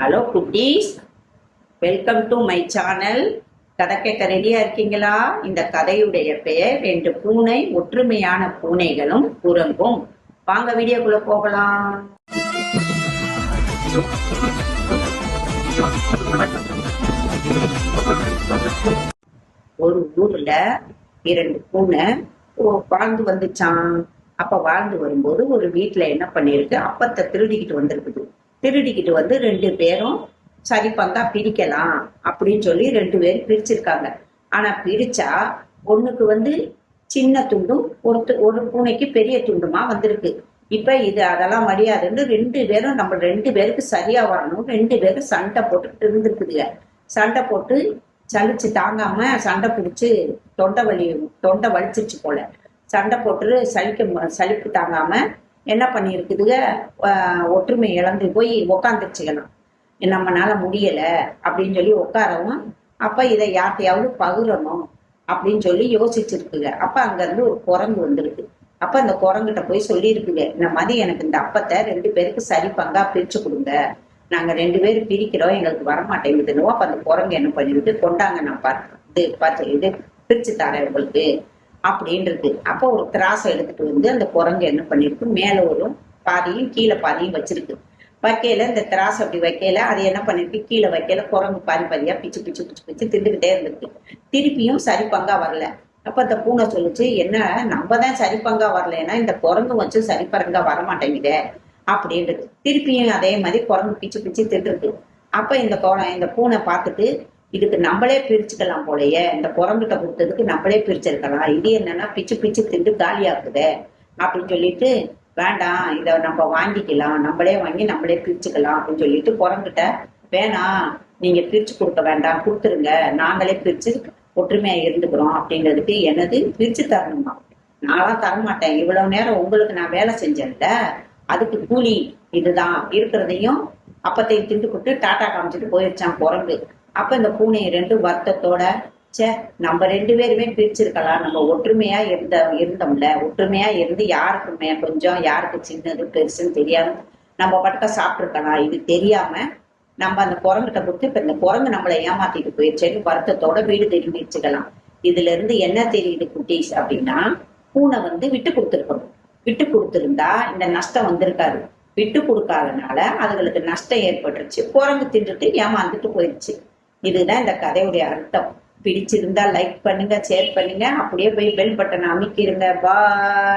Hello குட்டீஸ். Welcome to my channel கதை கேட்க ரெடியா இருக்கீங்களா? இந்த கதையுடைய பெயர் ரெண்டு பூனை ஒற்றுமையான பூனைகளும் குரங்கும் வாங்க வீடியோக்குள்ள போகலாம். ஒரு ஊர்ல இரண்டு பூனை ஓ- வாழ்ந்து வந்துச்சான் அப்ப வாழ்ந்து வரும்போது ஒரு வீட்டுல என்ன பண்ணிருக்கு? அப்பத்தை திருடிக்கிட்டு வந்திருக்குது. திருடிக்கிட்டு வந்து ரெண்டு பேரும் சரி பங்கா பிரிக்கலாம் அப்படின்னு சொல்லி ரெண்டு பேரும் பிரிச்சிருக்காங்க. ஆனா பிரிச்சா ஒண்ணுக்கு வந்து சின்ன துண்டும் ஒருத்து ஒரு பூனைக்கு பெரிய துண்டுமா வந்திருக்கு. இப்ப இது அதெல்லாம் மரியாதைன்னு ரெண்டு பேரும் நம்ம ரெண்டு பேருக்கு சரியா வரணும் ரெண்டு பேரும் சண்டை போட்டுக்கிட்டு இருந்திருக்குதுங்க. சண்டை போட்டு சலிச்சு தாங்காம சண்டை பிடிச்சு தொண்டை வலி தொண்டை வலிச்சிருச்சு போல. சண்டை போட்டு சலிக்க சலிப்பு தாங்காம என்ன பண்ணியிருக்குதுங்க ஒற்றுமை இழந்து போய் உக்காந்துருச்சுக்கலாம் நம்மனால முடியலை அப்படின்னு சொல்லி உட்காரவும் அப்போ இதை யார்ட்டையாவது பகிரணும் அப்படின்னு சொல்லி யோசிச்சிருக்குங்க. அப்போ அங்கேருந்து ஒரு குரங்கு வந்திருக்கு. அப்போ அந்த குரங்கிட்ட போய் சொல்லியிருக்குங்க. இந்த மாதிரி எனக்கு இந்த அப்பத்தை ரெண்டு பேருக்கு சரி பங்கா பிரித்து கொடுங்க. நாங்கள் ரெண்டு பேரும் பிரிக்கிறோம். எங்களுக்கு வரமாட்டேங்குதுன்னு. அப்போ அந்த குரங்கு என்ன பண்ணிவிட்டு கொண்டாங்க நான் பார்த்து இது பார்த்து இது பிரித்து தரேன் உங்களுக்கு. அப்படின்றது. அப்போ ஒரு திராசை எடுத்துட்டு வந்து அந்த குரங்கு என்ன பண்ணிருக்கு? மேல ஒரு பாதியும் கீழே பாதியும் வச்சிருக்கு. வைக்கையில இந்த திராசை அப்படி வைக்கையில அது என்ன பண்ணிருக்கு? கீழே வைக்கையில குரங்கு பாதி பாதியா பிச்சு பிச்சு பிச்சு பிச்சு திண்டுகிட்டே இருந்திருக்கு. திருப்பியும் சரி பங்கா வரல. அப்ப அந்த பூனை சொல்லிச்சு என்ன நம்ம தான் சரி பங்கா வரலைன்னா இந்த குரங்கு வச்சு சரி பங்கா வரமாட்டேங்குதே அப்படின்றது. திருப்பியும் அதே மாதிரி குரங்கு பிச்சு பிச்சு தின்றுருக்கு. அப்ப இந்த இந்த பூனை பார்த்துட்டு இதுக்கு நம்மளே பிரிச்சுக்கலாம் போலயே இந்த குரங்கிட்ட கொடுத்ததுக்கு நம்மளே பிரிச்சிருக்கலாம். இது என்னன்னா பிச்சு பிச்சு திண்டு காலியாக்குதே அப்படின்னு சொல்லிட்டு வேண்டாம் இதை நம்ம வாங்கிக்கலாம். நம்மளே வாங்கி நம்மளே பிரிச்சுக்கலாம் அப்படின்னு சொல்லிட்டு குரங்கிட்ட வேணாம் நீங்க பிரிச்சு கொடுக்க வேண்டாம் கொடுத்துருங்க. நாங்களே பிரிச்சு ஒற்றுமையா இருந்துக்கிறோம். அப்படிங்கிறதுக்கு என்னது பிரிச்சு தரணுமா? நான்லாம் தரமாட்டேன். இவ்வளவு நேரம் உங்களுக்கு நான் வேலை செஞ்சேன்ல அதுக்கு கூலி இதுதான். இருக்கிறதையும் அப்பத்தையும் திண்டுக்கிட்டு டாட்டா காமிச்சிட்டு போயிருச்சான் குரங்கு. அப்ப இந்த பூனையை ரெண்டு வருத்தத்தோட ச்சே நம்ம ரெண்டு பேருமே பிரிச்சிருக்கலாம். நம்ம ஒற்றுமையா இருந்த இருந்தோம்ல. ஒற்றுமையா இருந்து யாருக்கு கொஞ்சம் யாருக்கு சின்னது பெருசுன்னு தெரியாம நம்ம பட்டுக்க சாப்பிட்டுருக்கலாம். இது தெரியாம நம்ம அந்த குரங்கிட்ட கொடுத்து இப்ப இந்த குரங்கு நம்மளை ஏமாத்திட்டு போயிடுச்சேன்னு வருத்தத்தோட வீடு திரும்பி வச்சுக்கலாம் இதுல இருந்து என்ன தெரியுது குட்டீஸ் அப்படின்னா பூனை வந்து விட்டு கொடுத்துருக்கணும். விட்டு கொடுத்துருந்தா இந்த நஷ்டம் வந்திருக்காரு விட்டு கொடுக்காதனால அதுகளுக்கு நஷ்டம் ஏற்பட்டுருச்சு. குரங்கு தின்றுட்டு ஏமாந்துட்டு போயிடுச்சு இதுதான் இந்த கதையுடைய அர்த்தம். பிடிச்சிருந்தா லைக் பண்ணுங்க ஷேர் பண்ணுங்க அப்படியே போய் பெல் பட்டனை அமைக்கிருங்க. பாய்